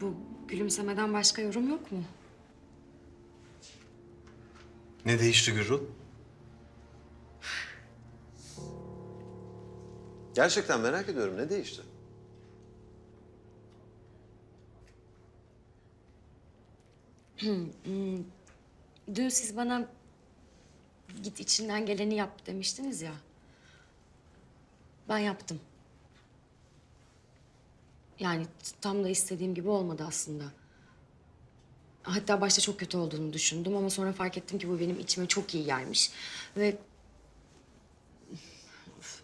Bu gülümsemeden başka yorum yok mu? Ne değişti Gürül? Gerçekten merak ediyorum. Ne değişti? Dün siz bana git içinden geleni yap demiştiniz ya. Ben yaptım. Yani tam da istediğim gibi olmadı aslında. Hatta başta çok kötü olduğunu düşündüm ama sonra fark ettim ki bu benim içime çok iyi gelmiş. Ve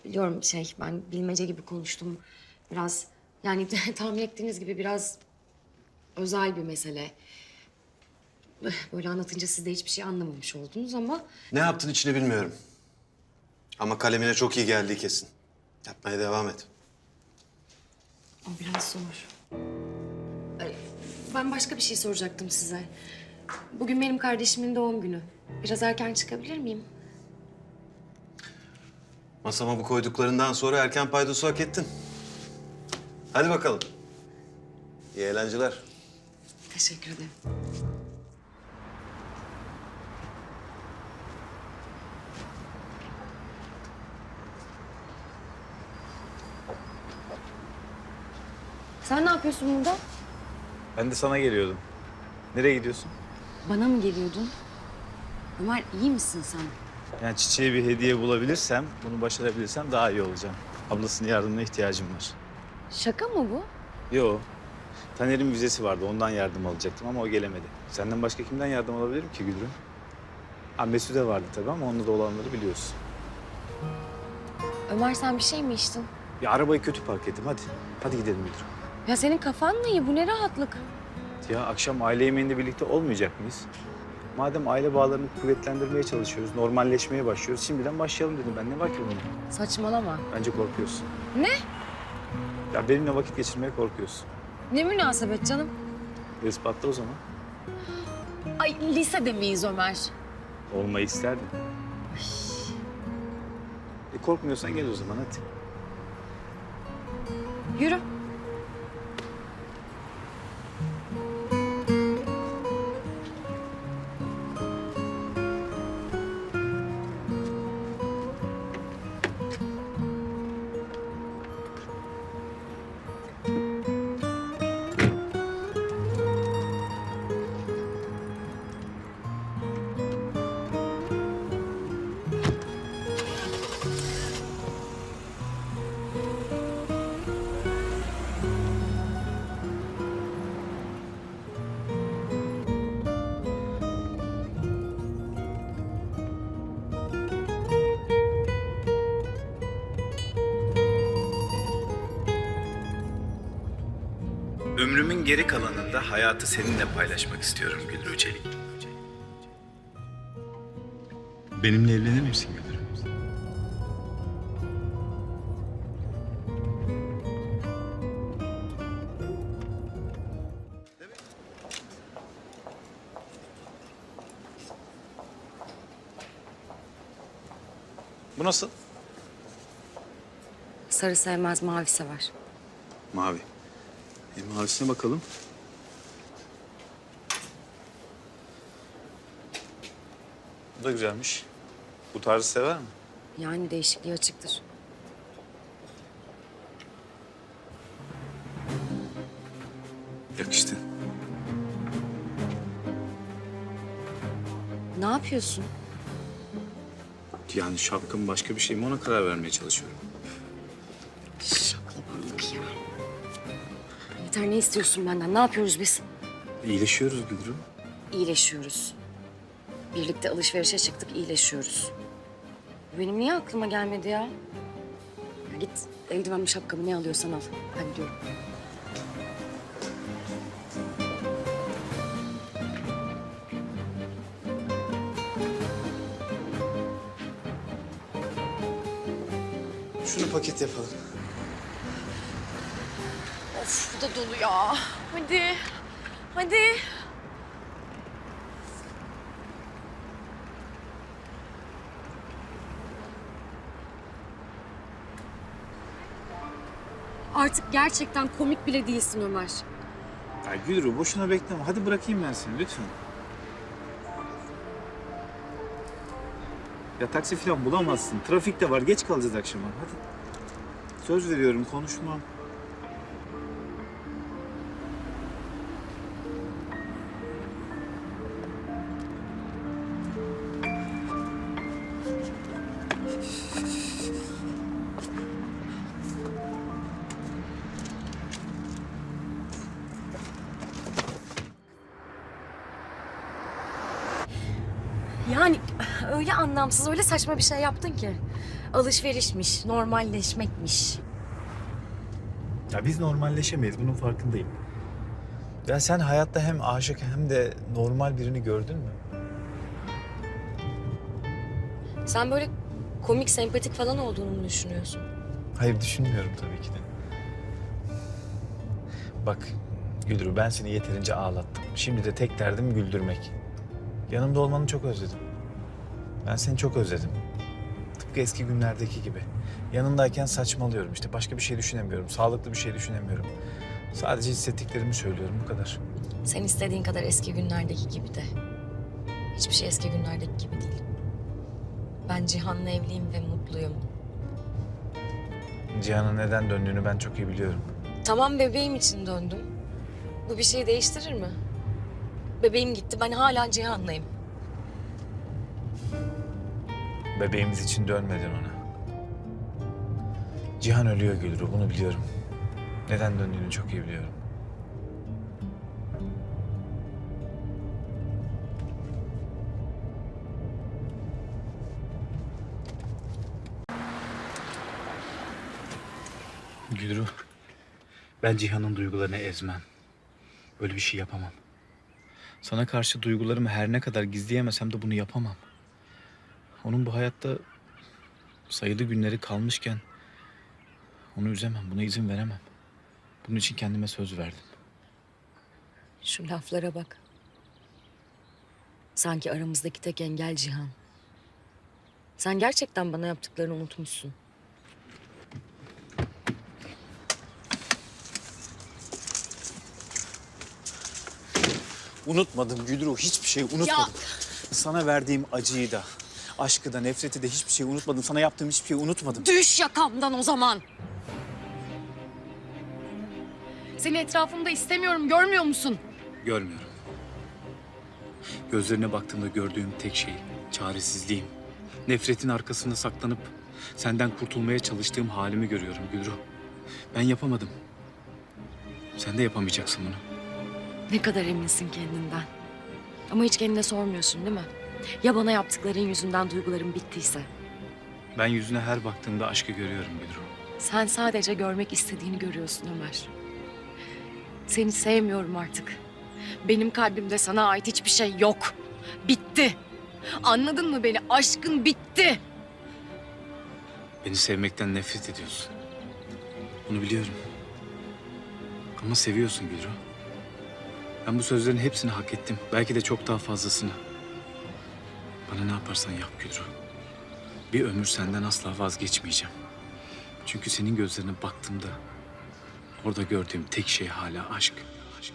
biliyorum şey ben bilmece gibi konuştum. Biraz yani tahmin ettiğiniz gibi biraz özel bir mesele. Böyle anlatınca siz de hiçbir şey anlamamış oldunuz ama Ne yaptın içini bilmiyorum. Ama kalemine çok iyi geldiği kesin. Yapmaya devam et. o biraz zor. Ay, Ben başka bir şey soracaktım size. Bugün benim kardeşimin doğum günü. Biraz erken çıkabilir miyim? Masama bu koyduklarından sonra erken paydosu hak ettin. Hadi bakalım. İyi eğlenceler. Teşekkür ederim. Sen ne yapıyorsun burada? Ben de sana geliyordum. Nereye gidiyorsun? Bana mı geliyordun? Ömer iyi misin sen? Yani çiçeğe bir hediye bulabilirsem, bunu başarabilirsem daha iyi olacağım. Ablasının yardımına ihtiyacım var. Şaka mı bu? Yo. Taner'in vizesi vardı. Ondan yardım alacaktım ama o gelemedi. Senden başka kimden yardım alabilirim ki Gülrüm? Ha Mesude vardı tabii ama onda da olanları biliyorsun. Ömer sen bir şey mi içtin? Ya arabayı kötü park ettim. Hadi. Hadi gidelim Gülrüm. Ya senin kafan mı iyi? Bu ne rahatlık? Ya akşam aile yemeğinde birlikte olmayacak mıyız? Madem aile bağlarını kuvvetlendirmeye çalışıyoruz, normalleşmeye başlıyoruz. Şimdiden başlayalım dedim ben. Ne var ki bunda? Saçmalama. Bence korkuyorsun. Ne? Ya benimle vakit geçirmeye korkuyorsun. Ne münasebet canım? Ispatla o zaman. Ay lisede miyiz Ömer? Olmayı isterdim. E korkmuyorsan gel o zaman hadi. Yürü. Ömrümün geri kalanında hayatı seninle paylaşmak istiyorum Gülru Çelik. Benimle evlenir misin Gülru? Bu nasıl? Sarı sevmez, mavi sever. Mavi. E, mavisine bakalım. Bu da güzelmiş. Bu tarzı sever mi? Yani değişikliğe açıktır. Yakıştı. Ne yapıyorsun? Yani şapkın başka bir şey mi ona karar vermeye çalışıyorum. Yeter ne istiyorsun benden? Ne yapıyoruz biz? İyileşiyoruz Gülrüm. İyileşiyoruz. Birlikte alışverişe çıktık, iyileşiyoruz. Bu Benim niye aklıma gelmedi ya? ya git eldivenli şapkamı ne alıyorsan al. Ben gidiyorum. Şunu paket yapalım. Of bu da dolu ya. Hadi. Hadi. Artık gerçekten komik bile değilsin Ömer. Ya Gülru boşuna bekleme. Hadi bırakayım ben seni lütfen. Ya taksi falan bulamazsın. Trafik de var. Geç kalacağız akşama. Hadi. Söz veriyorum konuşmam. Öyle anlamsız, öyle saçma bir şey yaptın ki. Alışverişmiş, normalleşmekmiş. Ya biz normalleşemeyiz. Bunun farkındayım. Ya sen hayatta hem aşık hem de normal birini gördün mü? Sen böyle komik, sempatik falan olduğunu mu düşünüyorsun? Hayır düşünmüyorum tabii ki de. Bak Gülru ben seni yeterince ağlattım. Şimdi de tek derdim güldürmek. Yanımda olmanı çok özledim. Ben seni çok özledim. Tıpkı eski günlerdeki gibi. Yanındayken saçmalıyorum işte. Başka bir şey düşünemiyorum. Sağlıklı bir şey düşünemiyorum. Sadece hissettiklerimi söylüyorum bu kadar. Sen istediğin kadar eski günlerdeki gibi de. Hiçbir şey eski günlerdeki gibi değil. Ben Cihan'la evliyim ve mutluyum. Cihan'ın neden döndüğünü ben çok iyi biliyorum. Tamam bebeğim için döndüm. Bu bir şeyi değiştirir mi? Bebeğim gitti, ben hala Cihan'layım. Bebeğimiz için dönmedin ona. Cihan ölüyor Gülru, bunu biliyorum. Neden döndüğünü çok iyi biliyorum. Gülru, ben Cihan'ın duygularını ezmem. Böyle bir şey yapamam. Sana karşı duygularımı her ne kadar gizleyemesem de bunu yapamam. Onun bu hayatta sayılı günleri kalmışken onu üzemem, buna izin veremem. Bunun için kendime söz verdim. Şu laflara bak. Sanki aramızdaki tek engel Cihan. Sen gerçekten bana yaptıklarını unutmuşsun. Unutmadım Gülru, hiçbir şey unutmadım. Ya! Sana verdiğim acıyı da, aşkı da, nefreti de hiçbir şey unutmadım. Sana yaptığım hiçbir şeyi unutmadım. Düş yakamdan o zaman. Seni etrafımda istemiyorum, görmüyor musun? Görmüyorum. Gözlerine baktığımda gördüğüm tek şey çaresizliğim. Nefretin arkasında saklanıp senden kurtulmaya çalıştığım halimi görüyorum Gülru. Ben yapamadım. Sen de yapamayacaksın bunu. Ne kadar eminsin kendinden. Ama hiç kendine sormuyorsun değil mi? Ya bana yaptıkların yüzünden duygularım bittiyse? Ben yüzüne her baktığımda aşkı görüyorum Gülru. Sen sadece görmek istediğini görüyorsun Ömer. Seni sevmiyorum artık. Benim kalbimde sana ait hiçbir şey yok. Bitti. Anladın mı beni? Aşkın bitti. Beni sevmekten nefret ediyorsun. Bunu biliyorum. Ama seviyorsun Gülru. Ben bu sözlerin hepsini hak ettim. Belki de çok daha fazlasını. Bana ne yaparsan yap Gülru. Bir ömür senden asla vazgeçmeyeceğim. Çünkü senin gözlerine baktığımda orada gördüğüm tek şey hala aşk. aşk.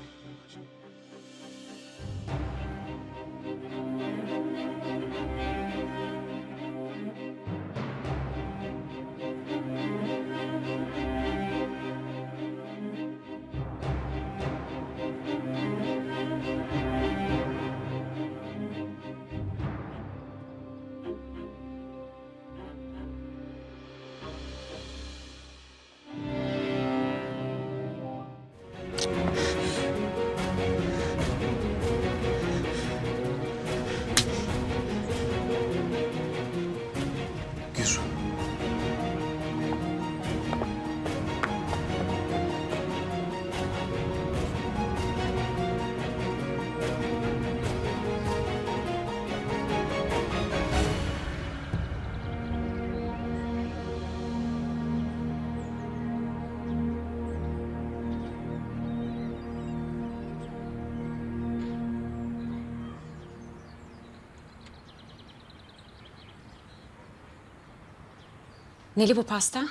Neli bu pasta?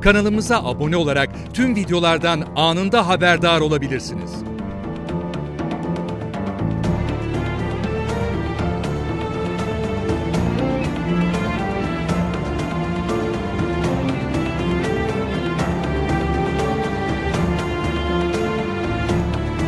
Kanalımıza abone olarak tüm videolardan anında haberdar olabilirsiniz.